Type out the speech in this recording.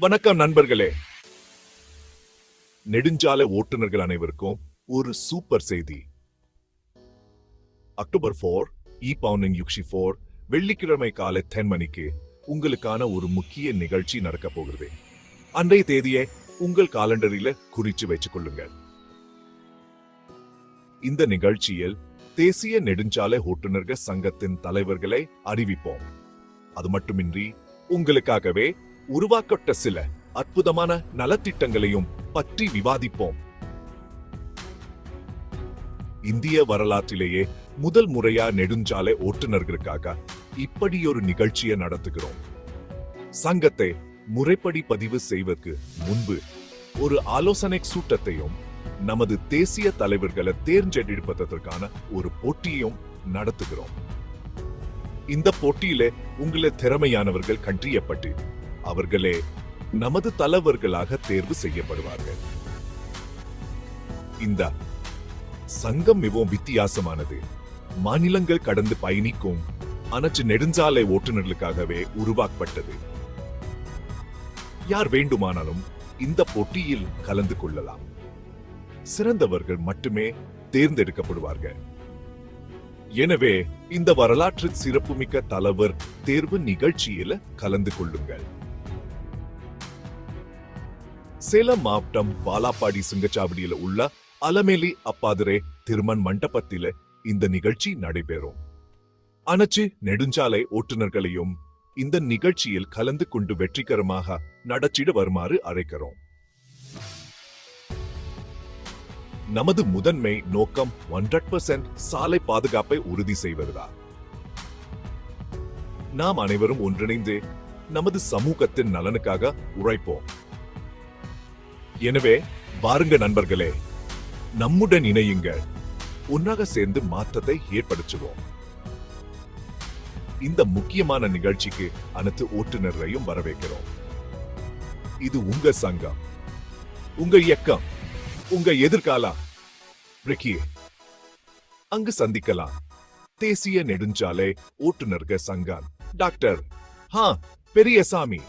வணக்கம் நண்பர்களே. நெடுஞ்சாலை ஓட்டுநர்கள் அனைவருக்கும் ஒரு சூப்பர் செய்தி. அக்டோபர் ஃபோர் இ பவுனிங் யுக்ஷி ஃபோர் வெள்ளிக்கிழமை காலை தென் மணிக்கு உங்களுக்கான ஒரு முக்கிய நிகழ்ச்சி நடக்க போகிறது. அன்றைய தேதியை உங்கள் காலண்டரில குறிச்சு வைத்துக் கொள்ளுங்கள். இந்த நிகழ்ச்சியில் தேசிய நெடுஞ்சாலை ஓட்டுநர்கள் சங்கத்தின் தலைவர்களை அறிவிப்போம். அது மட்டுமின்றி உங்களுக்காகவே உருவாக்கப்பட்ட சில அற்புதமான நலத்திட்டங்களையும் பற்றி விவாதிப்போம். இந்திய வரலாற்றிலேயே முதல் முறையா நெடுஞ்சாலை ஓட்டுநர்களுக்காக இப்படியொரு நிகழ்ச்சியை நடத்துகிறோம். சங்கத்தை முறைப்படி பதிவு செய்வதற்கு முன்பு ஒரு ஆலோசனை சூட்டத்தையும் நமது தேசிய தலைவர்களை தேர்ந்தெடுப்பதற்கான ஒரு போட்டியையும் நடத்துகிறோம். இந்த போட்டியில உங்களை திறமையானவர்கள் கண்டியப்பட்டு அவர்களே நமது தலைவர்களாக தேர்வு செய்யப்படுவார்கள். இந்த சங்கம் மிகவும் வித்தியாசமானது. மாநிலங்கள் கடந்து பயணிக்கும் அனைத்து நெடுஞ்சாலை ஓட்டுநர்களுக்காகவே உருவாக்கப்பட்டது. யார் வேண்டுமானாலும் இந்த போட்டியில் கலந்து கொள்ளலாம். சிறந்தவர்கள் மட்டுமே தேர்ந்தெடுக்கப்படுவார்கள். எனவே இந்த வரலாற்று சிறப்புமிக்க தலைவர் தேர்வு நிகழ்ச்சியில கலந்து கொள்ளுங்கள். சேலம் மாவட்டம் பாலாப்பாடி சுங்கச்சாவடியில உள்ள அலமேலி அப்பாதுரே திருமண் மண்டபத்தில இந்த நிகழ்ச்சி நடைபெறும். அனைத்து நெடுஞ்சாலை ஓட்டுநர்களையும் இந்த நிகழ்ச்சியில் கலந்து கொண்டு வெற்றிகரமாக நடத்திட வருமாறு அழைக்கிறோம். நமது முதன்மை நோக்கம் 100% சாலை பாதுகாப்பை உறுதி செய்வதுதான். நாம் அனைவரும் ஒன்றிணைந்து நமது சமூகத்தின் நலனுக்காக உழைப்போம். எனவே வாருங்க நண்பர்களே நம்முடன் இணையுங்க ஒன்றாக சேர்ந்து மாற்றத்தை ஏற்படுத்துவோம். இந்த முக்கியமான நிகழ்ச்சிக்கு அனைத்து ஓட்டுநர்களையும் வரவேற்கிறோம். இது உங்க சங்கம் உங்க இயக்கம் உங்க எதிர்காலம். அங்கு சந்திக்கலாம். தேசிய நெடுஞ்சாலை ஓட்டுநர்கள் சங்கம். டாக்டர் ஹா பெரியசாமி.